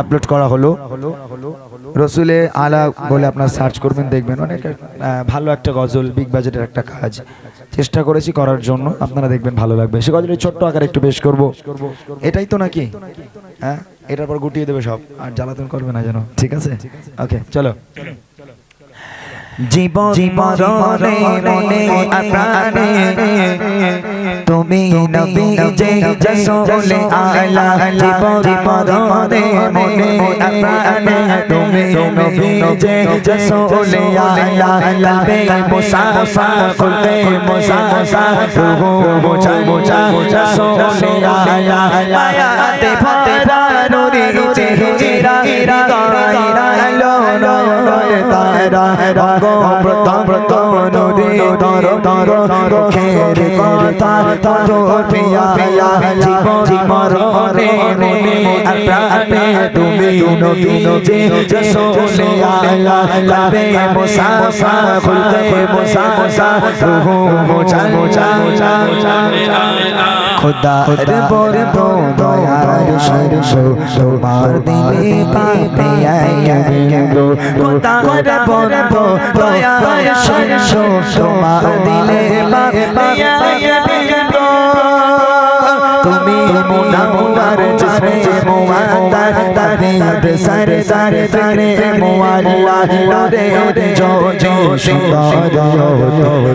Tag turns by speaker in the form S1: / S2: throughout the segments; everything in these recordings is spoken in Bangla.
S1: আপলোড করা হলো। রসুলে আলা বলে আপনার সার্চ করবেন, দেখবেন। অনেক ভালো একটা গজল বিগ বাজেটের একটা কাজ। চেষ্টা করেছি করার জন্য, আপনারা দেখবেন ভালো লাগবে। সে গজলের ছোট্ট আকার একটু বেশ করব। এটাই তো নাকি? হ্যাঁ এটার পর গুটিয়ে দেবে সব। আর জ্বালাতন করবে না যেন। ঠিক আছে? ওকে চলো। জীবন জীবনে মনে প্রাণে তুমি নবী যে রসূলে আলা জীবন জীবনে মনে প্রাণে তুমি নবী যে রসূলে আলা কলবে মুসাফা কলবে মুসাফা রূহ মোচা মোচা রসূলে আলা আয়াতে ভরা নুরি তারা রঙ্গ প্রতম নুরি তর তর খের কথা তর পিয়া জীবন জীবনে মনে প্রাণে তুমি নবী যে রসূলে আলা কলবে মুসাফা খুলতে মুসাফা রূহ মোচা মোচা খোদার বরদ দয়ার শরশ তোমার দিলে পাবে আইগো খোদার বরদ দয়ার শরশ তোমার দিলে পাবে আইগো সরদার তারে মুআল্লা রে জো জো সুন্দর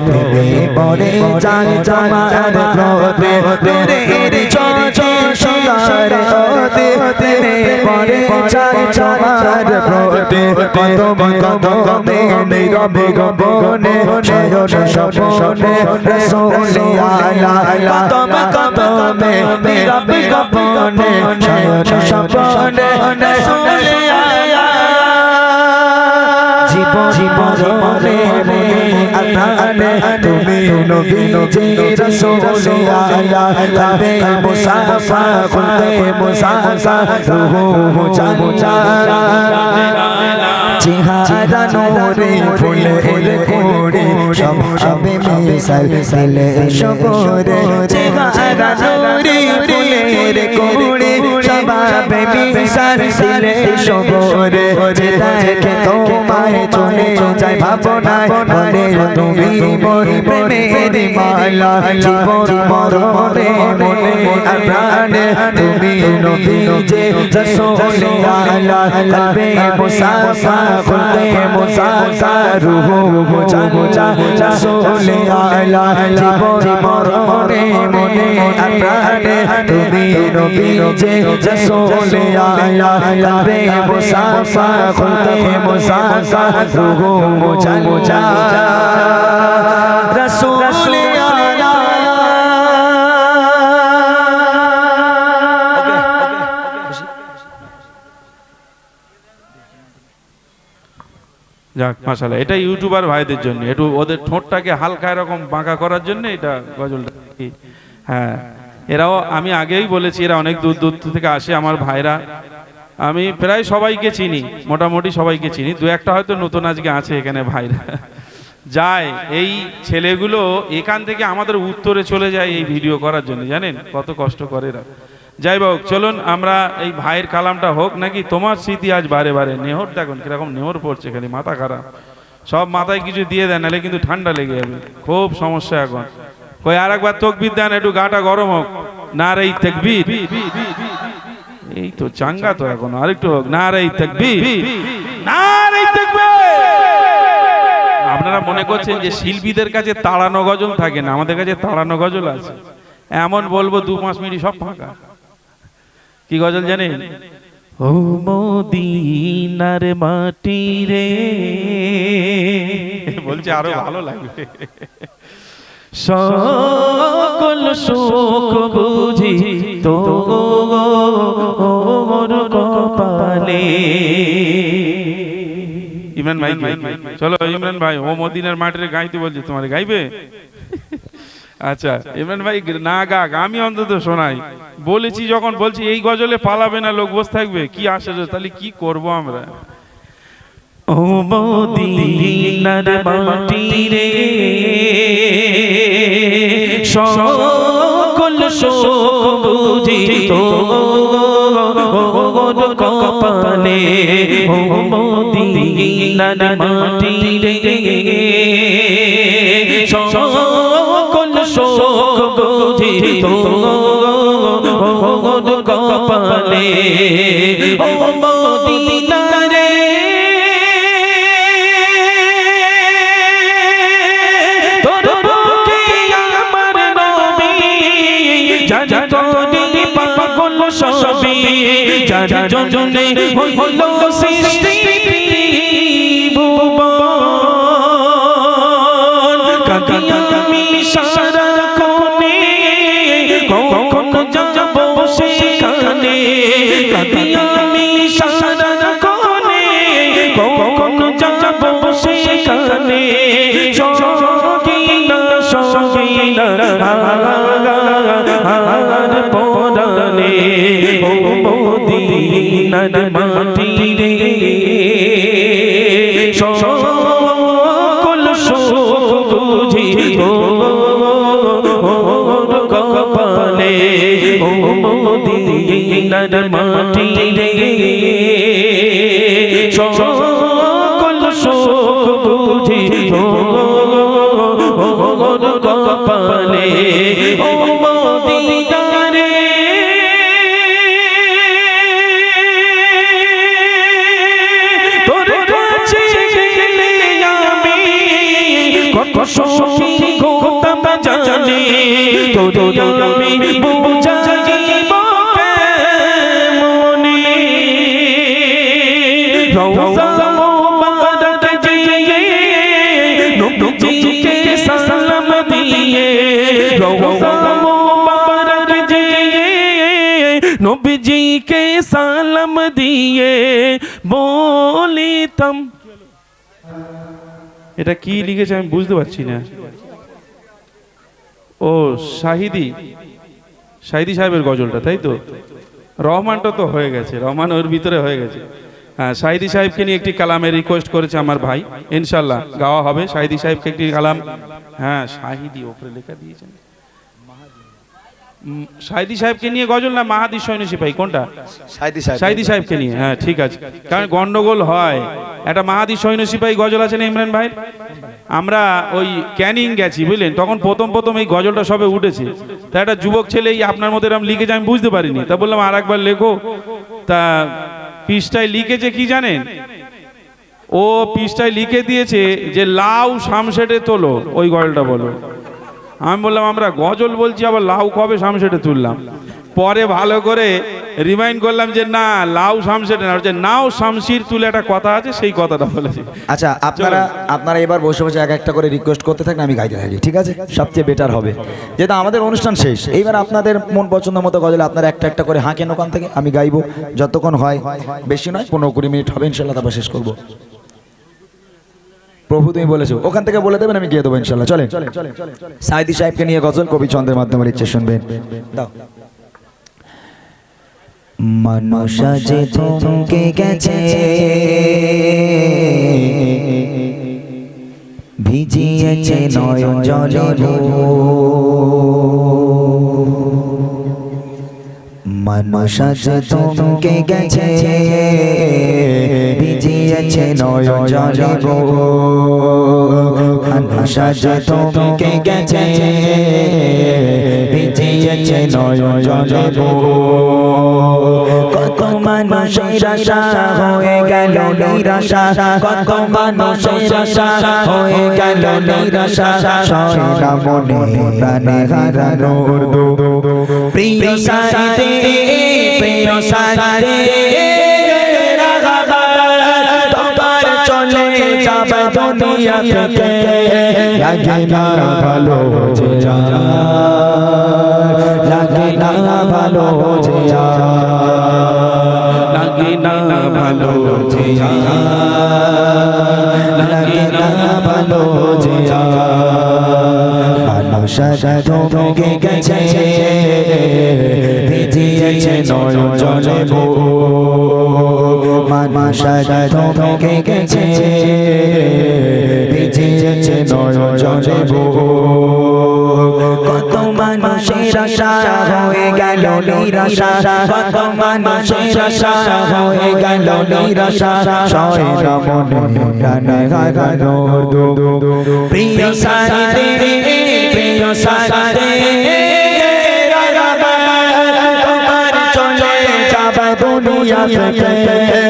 S1: তুমি বলে জান জামার প্রতে রে জো জো সুন্দর ওতে তুমি বলে জান জামার প্রতে কদম কদমে নীরবে গবনে শয়ন স্বপনে রসূল আলা কদম কদমে নীরবে গবনে শয়ন স্বপনে রসূল আলা জীবন জীবনে মনে আনানে তুমি নবী যে রসূল আলা কলবে মুসাফা খুলবে মুসাফা রূহ মুচা মুচা চেহারা নোরে ফুলের কোড়ে সবে মিশাল সালে সবরে চেহারা নোরে ফুলের কোড়ে সবে মিশাল সালে সবরে দেখে তোমায় চলে যায় ভাবনায়, বলে তুমি মোর প্রেমের মালা, জীবন মরণে মনে প্রাণে, তুমি নবী যে রসূলে আলা, কলবে মুসাফা, খুলবে মুসাফা, রূহ মুচা মুচা রসূলে আলা, জীবন মরণে মনে প্রাণে তুমি রসূলে কলবে মুসাফা মুসাফা, রূহ রসূলে
S2: যাক, মাশাআল্লাহ। এটা ইউটিউবার ভাইদের জন্য। একটু ওদের ঠোঁটটাকে হালকা এরকম বাঁকা করার জন্য এটা গজলটা হ্যাঁ। এরাও, আমি আগেই বলেছি, এরা অনেক দূর দূর থেকে আসে আমার ভাইরা। আমি প্রায় সবাইকে চিনি, মোটামুটি সবাইকে চিনি। দু একটা হয়তো নতুন আজকে আছে এখানে ভাইরা। যায়, এই ছেলেগুলো এখান থেকে আমাদের উত্তরে চলে যায় এই ভিডিও করার জন্য, জানেন? কত কষ্ট করে এরা। যাই হোক চলুন আমরা এই ভাইয়ের কালামটা হোক, নাকি তোমার স্মৃতি আজ বারে বারে? নেহর, দেখুন কীরকম নেহর পড়ছে খালি, মাথা খারাপ। সব মাথায় কিছু দিয়ে দেন নাহলে কিন্তু ঠান্ডা লেগে যাবে। খুব সমস্যা এখন। কই আর একবার তকবির দেন, একটু গাটা গরম হোক। না রে তকবির। এই তো চাঙ্গা তো এখন, আরেকটু হোক। না রে তকবির। না রে আপনারা মনে করছেন যে শিল্পীদের কাছে তাড়ানো গজল থাকে না? আমাদের কাছে তাড়ানো গজল আছে। এমন বলব, দু পাঁচ মিনিট সব ফাঁকা। কি গজল জানেন? ও মদিনার মাটি রে। বলছে আরও ভালো লাগবে। সকল সুখ বুঝি তো ওর কপালে। ইমরান ভাই চলো ইমরান ভাই ও মদিনার মাটির গাইতে বলছি তোমার গাইবে? আচ্ছা ইমরান ভাই না গাক আমি অন্তত শোনাই। বলেছি যখন বলছি এই গজলে পালাবে না লোক বসে থাকবে কি আসে তাহলে কি করব আমরা? ও মদিনার মাটি রে সকল বুঝি তো
S3: কপালে ও মদিনার মাটি রে সকল শোক বুঝি তোর কপালে ও যারা জনে হইল মদিনার মাটি রে সকল শোক বুঝি। কপালে, ও মদিনার মাটি রে সকল শোক বুঝি। কপালে, ও নবীজিকে সালাম দিয়ে বলিতাম এটা কি লিখেছে আমি বুঝতে পারছি না। ও, শাহিদি। শাহিদি সাহেবের গজলটা, তাই তো? রহমানটা তো হয়ে গেছে, রহমান ওর ভিতরে হয়ে গেছে। হ্যাঁ শাহিদি সাহেবকে নিয়ে একটি কালামের রিকোয়েস্ট করেছে আমার ভাই। ইনশাল্লাহ গাওয়া হবে। শাহিদি সাহেবকে একটি কালাম। হ্যাঁ শাহিদি ওপরে লেখা দিয়েছেন। শাহিদি সাহেবকে নিয়ে গজল না মাহাদি সৈন্য সিপাহী? কোনটা?
S4: সাইদি সাহেব।
S3: সাইদি সাহেবকে নিয়ে হ্যাঁ ঠিক আছে। কারণ গন্ডগোল হয়। একটা মাহাদি সৈন্য সিপাহী গজল আছে না ইমরান ভাই আমরা ওই ক্যানিং গেছি বুঝলেন? তখন প্রথম প্রথম এই গজলটা সবে উঠেছে। তা একটা যুবক ছেলে এই আপনার মধ্যে এরকম লিখেছে আমি বুঝতে পারিনি। তা বললাম আর একবার লেখো। তা পিসটায় লিখেছে কি জানেন? ও পিসটায় লিখে দিয়েছে যে লাউ শামশেটে তোলো। ওই গজলটা বলো। আমি বললাম আমরা গজল বলছি আবার লাউ কবে শামশেটে তুললাম? পরে ভালো করে রিমাইন্ড করলাম যে না লাউ শামশেটে না। হচ্ছে নাও শামশির তুলে একটা কথা আছে সেই কথাটা বলেছি।
S4: আচ্ছা আপনারা আপনারা এবার বসে বসে এক একটা করে রিকোয়েস্ট করতে থাকেন আমি গাইতে থাকি ঠিক আছে? সবচেয়ে বেটার হবে। যেহেতু আমাদের অনুষ্ঠান শেষ এইবার আপনাদের মন পছন্দ মতো গজলে আপনারা একটা একটা করে হাঁকেন ওখান থেকে আমি গাইবো। যতক্ষণ হয় বেশি নয় পনেরো কুড়ি মিনিট হবে ইনশাল্লাহ তারপর শেষ করব। প্রভু তুমি বলেছ ওখান থেকে বলে দেবেন আমি গিয়ে দেবো ইনশাল্লাহ। চলেন। সাইদি সাহেবকে নিয়ে গজল কবি চন্দ্রের মাধ্যমে লিখছে শুনবেন। দাও।
S1: যে থমকে গেছে। ভিজিয়েছে নয়ন জলে মানুষ যে থমকে গেছে। ভিজিয়েছে নয়ন জলে মানুষ যে গেছে, ভিজিয়েছে নয়ন জলে কত মানুষের আশা হয়ে গেল, নিরাশা। কত মানুষের আশা হয়ে গেল, নিরাশা। সয়না মনে প্রাণে হারানোর প্রিয় সাথে প্রিয় সাথে যাবে দুনিয়া থেকে। লাগে না ভালো যে লাগে না ভালো যে
S3: লাগে না ভালো যে
S1: লাগে না ভালো যে মানুষ গেছে। ভিজিয়েছে নয়ন জলে মানুষ থমকে গেছে ভিজিয়েছে নয়ন জলে কত মানুষের আশা হয়ে গেল নিরাশা কত মানুষের আশা হয়ে গেল নিরাশা সয় মনে ডানে হারানোর দুঃখ প্রিয় সাথী প্রিয় সাথী তোমার চলে যাবে দুনিয়া থেকে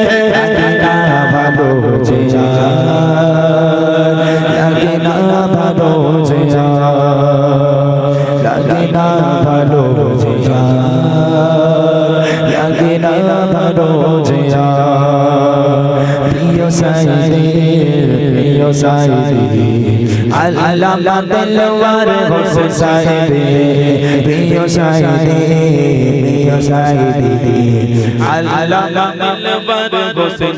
S1: আল্লামা দিলওয়ার হোসেন প্রিয় প্রিয়
S3: দিলবার হোসেন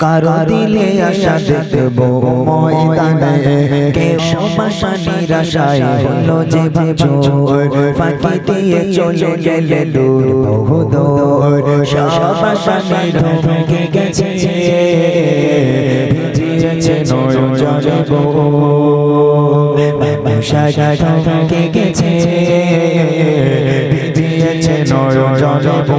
S1: কারও দিলে আশা দেখব ময়দানে কেউ বাসা নিরাশায় হলো যে ফাঁকি দিয়ে চলে গেলে দূর গেছে ভিজিয়েছে নয়ন জলে গো থমকে গেছে, ভিজিয়েছে নয়ন জলে গো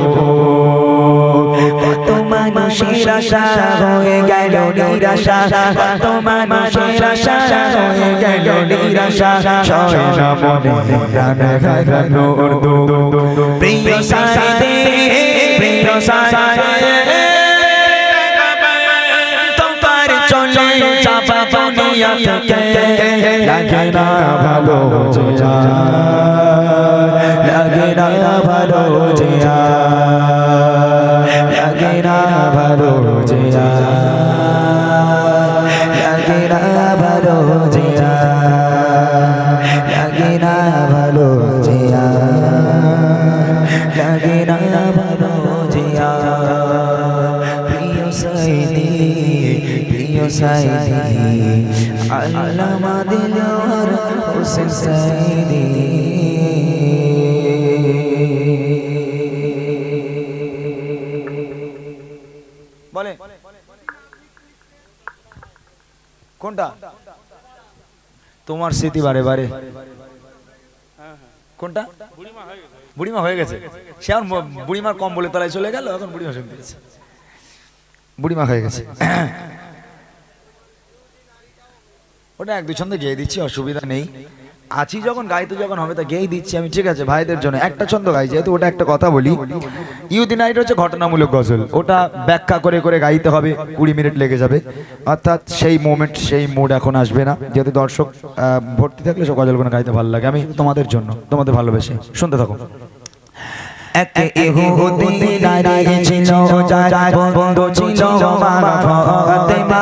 S1: মানুষের আশা হয়ে গেল নিরাশা, কত মানুষের আশা হয়ে গেল নিরাশা। সয় মনে প্রাণে হারানোর দুঃখ প্রিয় সাথী প্রিয় সাথী দুনিয়া থেকে লাগে না ভালো লাগে না ভালো লাগে না ভালো লাগে না ভালো লাগে না ভালো
S4: বলে। কোনটা? তোমার স্মৃতি বারে বারে। কোনটা? বুড়িমা হয়ে গেছে। সে আর বুড়িমার কম বলে তলায় চলে গেল, এখন বুড়িমা শুনতে বুড়িমা হয়ে গেছে। ওটা এক ছন্দে গেয়ে দিচ্ছি, অসুবিধা নেই। আছি যখন, গাইতে যখন হবে তা গেয়েই দিচ্ছি আমি, ঠিক আছে? ভাইদের জন্য একটা ছন্দ গাই, যেহেতু ওটা একটা কথা বলি। ইউদি নাইট হচ্ছে ঘটনামূলক গজল। ওটা ব্যাখ্যা করে করে গাইতে হবে, কুড়ি মিনিট লেগে যাবে। অর্থাৎ সেই মোমেন্ট সেই মুড এখন আসবে না। যেহেতু দর্শক ভর্তি থাকলে সব গজলগুলো গাইতে ভালো লাগে। আমি তোমাদের জন্য, তোমাদের ভালোবেসে শুনতে থাকো।
S1: ছিল ফাতেমা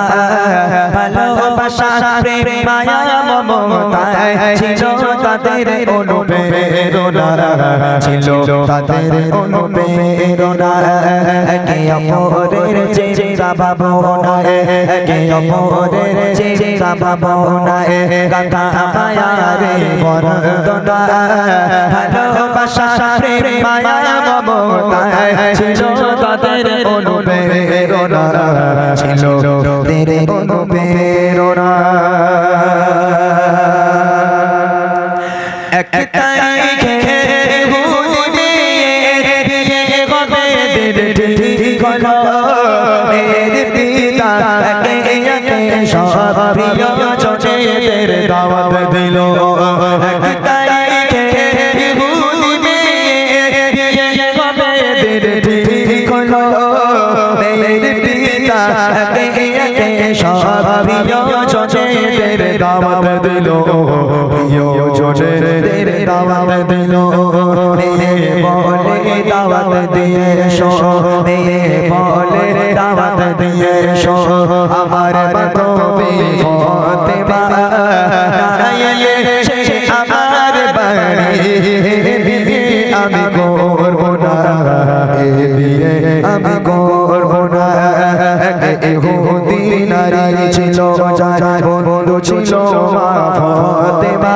S1: ভালোবাসা, প্রেম, মায়া মমতায় ছিল তাদের অনুপ্রেরণা। ছিল তাদের অনুপ্রেরণা। একে অপরের চিন্তা ভাবনায় একে অপরের চিন্তা ভাবনায় গাথা মায়া রে বরদনা। ভালোবাসা, প্রেম, মায়া মমতায় ছিল তাদের অনুপ্রেরণা। ছিল তাদের অনুপ্রেরণা। এক তারিখে হুদি মেয়ে বিয়ে হবে দিন ঠিক হলো এর পিতা একে একে সব প্রিয় জনেদের দাওয়াত দিল। দাওয়াত দিল। মেয়ে বলে দাওয়াত দিয়ে শো মেয়ে বলে দাওয়াত দিয়ে শো আমার বান্ধবী ফতেমা নারায়ণে, সে আমার বাড়ি বিয়ে আমি করব না। এ বিয়ে আমি করব না। ইহুদি নারী ছিল, যার বন্ধু ছিল মা ফতেমা।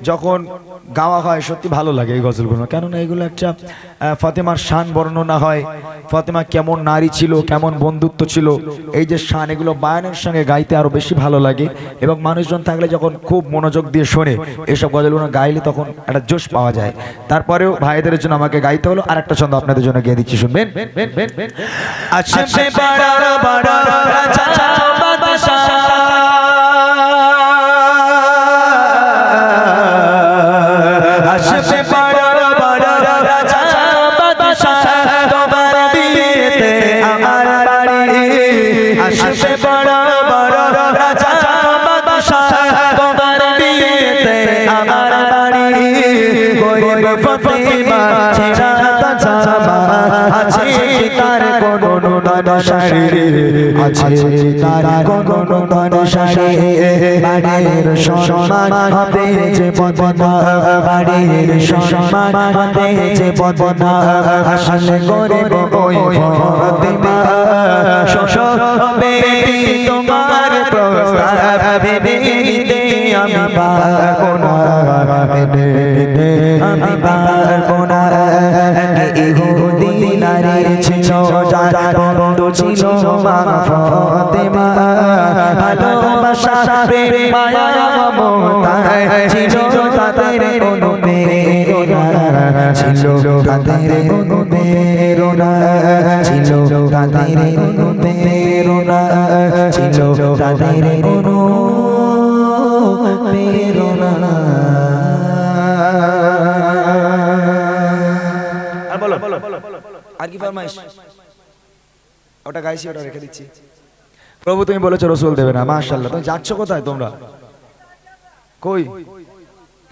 S4: যখন গাওয়া হয় সত্যি ভালো লাগে এই গজলগুলো কেননা এগুলো একটা ফাতেমার শান বর্ণনা হয় ফাতেমা কেমন নারী ছিল কেমন বন্ধুত্ব ছিল এই যে শান এগুলো বায়ানের সঙ্গে গাইতে আরও বেশি ভালো লাগে এবং মানুষজন থাকলে যখন খুব মনোযোগ দিয়ে শোনে এসব গজলগুলো গাইলে তখন একটা জোশ পাওয়া যায় তারপরেও ভাইদের জন্য আমাকে গাইতে হলো আর একটা ছন্দ আপনাদের জন্য গিয়ে দিচ্ছি শুনবেন
S1: আসবে আসবে বড় বড় রাজা বাদশাহ তোমার বিয়েতে আমার বাড়ি। আসবে বড় বড় রাজা বাদশাহ তোমার বিয়েতে আমার বাড়ি। গরিব ফতিমা ছেড়া জামা আছে তার কোনো নূতন আছে তার কোনো নূতন বাড়ির সম্মান হবে যে বদনা বাড়ির সম্মান হবে যে বদনা আসলে গরিব ওই ফতিমা শোষক বেটি তোমার প্রস্তাব ভেবে নিতে আমি পারব না আমি পারব ছিল মা ফতেমা। ভালোবাসা প্রেম মায়া মমতায় ছিল তাদের কোনো ছিল তাদের কোনো ছিল তাদের কোনো ছিল তাদের কোনো
S4: আর বলো। আর কি ফরমাইশ? ওটা গাইছি, ওটা রেখে দিচ্ছি। প্রভু, তুমি বলেছ রসুল দেবে না মাশাল্লাহ তুমি যাচ্ছ কোথায় তোমরা? কই?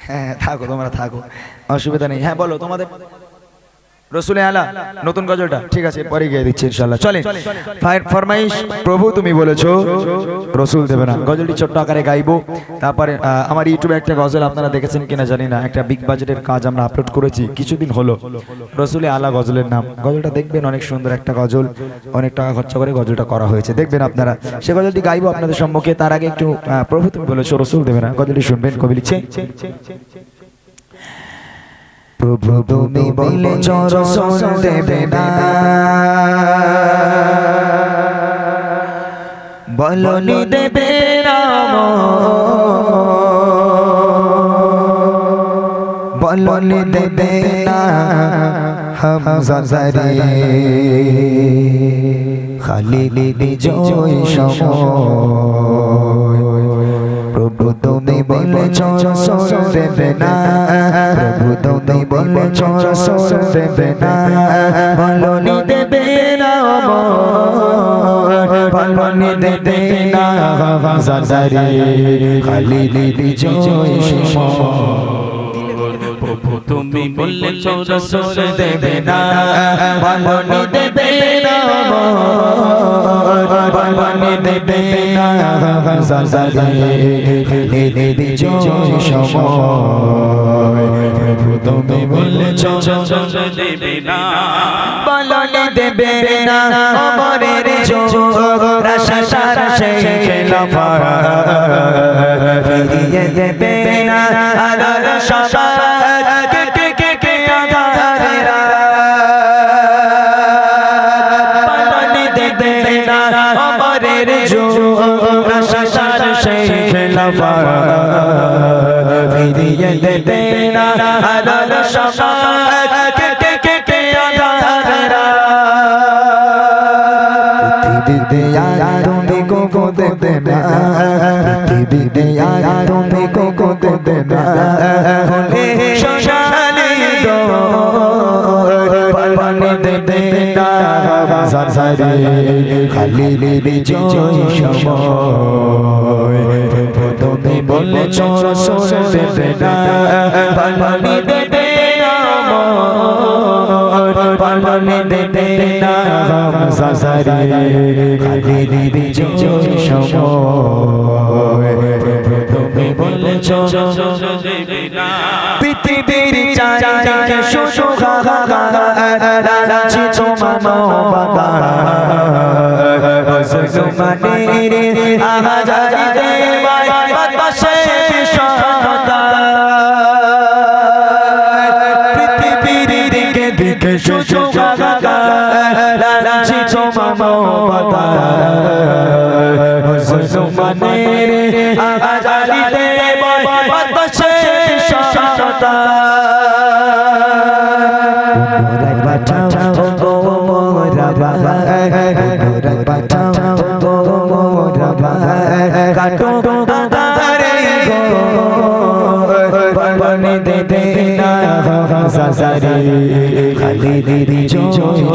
S4: হ্যাঁ থাকো, তোমরা থাকো। অসুবিধা নেই। হ্যাঁ বলো, তোমাদের রসুলে আলা, নতুন গজলটা। ঠিক আছে পরে গিয়ে দিচ্ছি ইনশাল্লাহ চলে ফরমাইশ, প্রভু তুমি বলেছ, রসুল দেবে না। গজলটি ছোট্ট আকারে গাইবো। তারপরে আমার ইউটিউবে একটা গজল আপনারা দেখেছেন কিনা জানি না। একটা বিগ বাজেটের কাজ আমরা আপলোড করেছি। কিছুদিন হলো রসুলে আলা গজলের নাম। গজলটা দেখবেন, অনেক সুন্দর একটা গজল। অনেক টাকা খরচা করে গজলটা করা হয়েছে। দেখবেন আপনারা। সে গজলটি গাইবো আপনাদের সম্মুখে। তার আগে একটু প্রভু তুমি বলেছ, রসুল দেবে না। গজলটি শুনবেন, কবি লিখছে
S1: প্রভু তুমি বলে রসুল দেবে না। বলনি দেবে রাম বলনি দেবে না। হামজা জারি। খালিদ বিজয় প্রভু তুমি বলেছ রসুল দেবে না। প্রভু তুমি বলেছ রসুল দেবে না। বলনি দেবে না বলনি দেবে না। জাদারি খালি বিজয়
S3: প্রভু তুমি বললে
S1: রসুল দেবে না। বলনি দেবে না। বলনি দেবে না। সময়। প্রভু তুমি
S3: দেবে না।
S1: বলনি দেবে না। অমরের রাশা সারা দেবে অমরের যোগ রাশা সারা খেলাফা ফিরিয়ে দেবে না আলোর সবাই কে কে কে কে পৃথিবীতে আর তুমি কোকো দেবে না পৃথিবীতে আর তুমি কোকো দেবে না সাসারে খালি বিজয় সময়। তুমি বলেছ রসুল দেবে না পানি দেবে না পালনে দেবে না সাসারে খালি বিজয় সময়। তুমি বলেছ পৃথিবীর চারিদিকে শুধু রাজি তোমার মানে রে আহাজারি দেবাই বাতাসে বিষণতা পৃথিবীর দিকে দিকে শুধু রাজি তোমার মানে রে আহা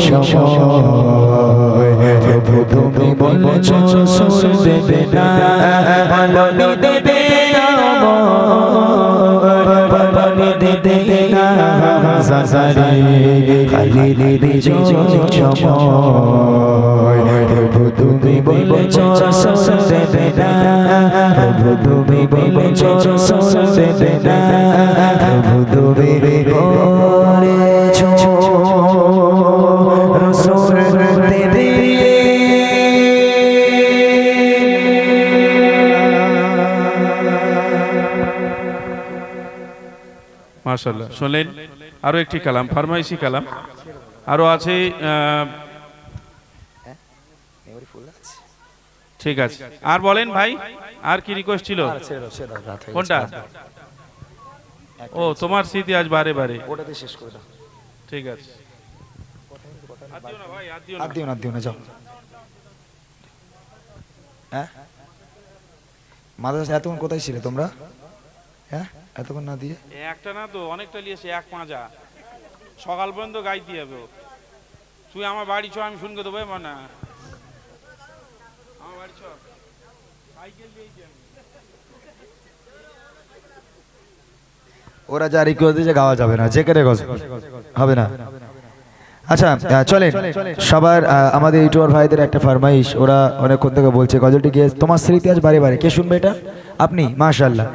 S1: সময় প্রভু তুমি বলেছ সুর দেবে না বনে দে দে না বনে দে দে না সাসারে খালি দিদি জয় সময় প্রভু তুমি বলেছ সুর দেবে না প্রভু তুমি বলেছ সুর দেবে না প্রভু তুমি বলেছ
S3: মাশাল্লাহ শুনলেন? আরও একটি কালাম ফার্মাইসি কালাম। আরও আছে ঠিক আছে। আর বলেন ভাই আর কি রিকোয়েস্ট ছিল? কোনটা? ও তোমার স্মৃতি আজ বারে বারে।
S4: ওটাতে শেষ করে দাও।
S3: ঠিক আছে। আর দিও না দিও না
S4: যাও। হ্যাঁ? মাদ্রাসা এতক্ষণ কোথায় ছিলে তোমরা? হ্যাঁ? এতক্ষণ না দিয়ে?
S3: একটা না তো অনেকটা এক পাঁজা সকাল পর্যন্ত গাইতে হবে তুই আমার বাড়ি চ আমি শুনকে দেবো এবার না আমার বাড়ি চ। সাইকেল দিয়েছি আমি।
S4: ওরা যা রিকোয়েস্ট দিয়েছে গাওয়া যাবে না। যে কেটে হবে না। আচ্ছা চলেন। সবার আমাদের ইউটিউবার ভাইদের একটা ফরমাইশ। ওরা অনেকক্ষণ থেকে বলছে গজলটি গিয়ে তোমার স্মৃতি আজ বারে বারে। কে শুনবে এটা? আপনি মাশাল্লাহ